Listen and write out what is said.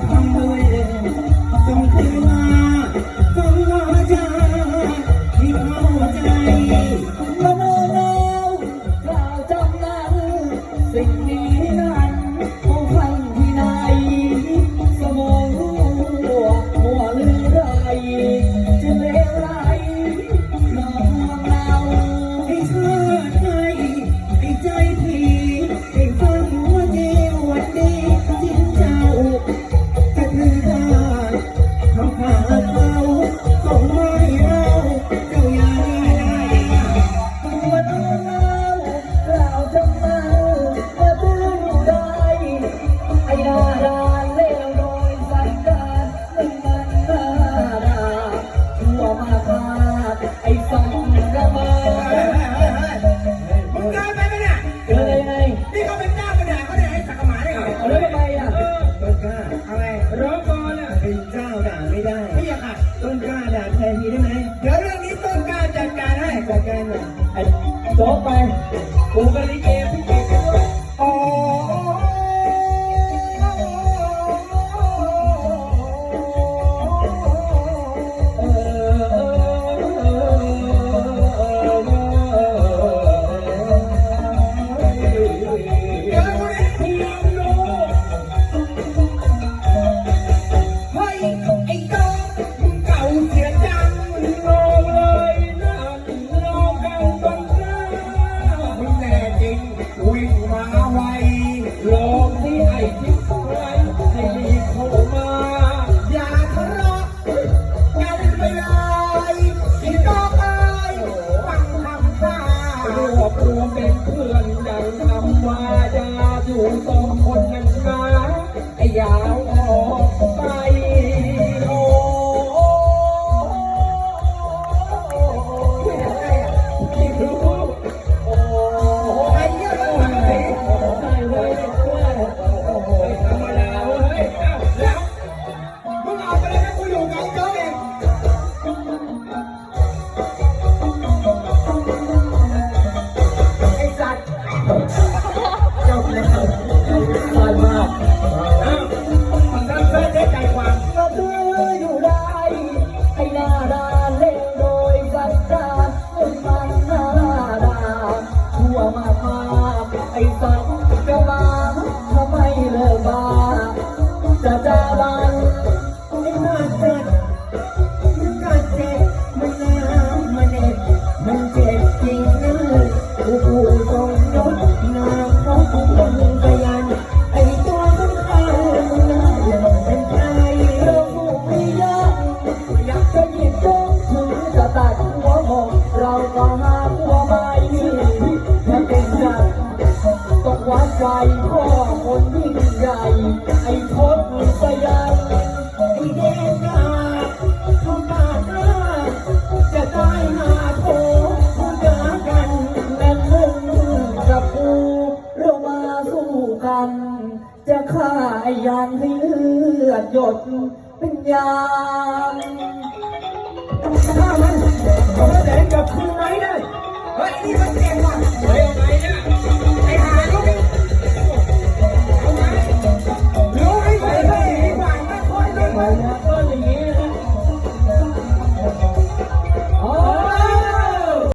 get on the. ร้อไปกูก็ลิเกพี่เกอ๋เฟ้าไวลงที่ให้คิดไว้ให้ดีเข้มาย่าทะเกัไปเลยคิดต่อไปฟังคำตารวมเป็นเพื่อนดังคำว่าอยู่สองคนนั้นนะไอยาว สั้นมาก ข้ายางให้เลือดหยดเป็นยามต้องฆ่ามันเดี๋กับคุณไหมได้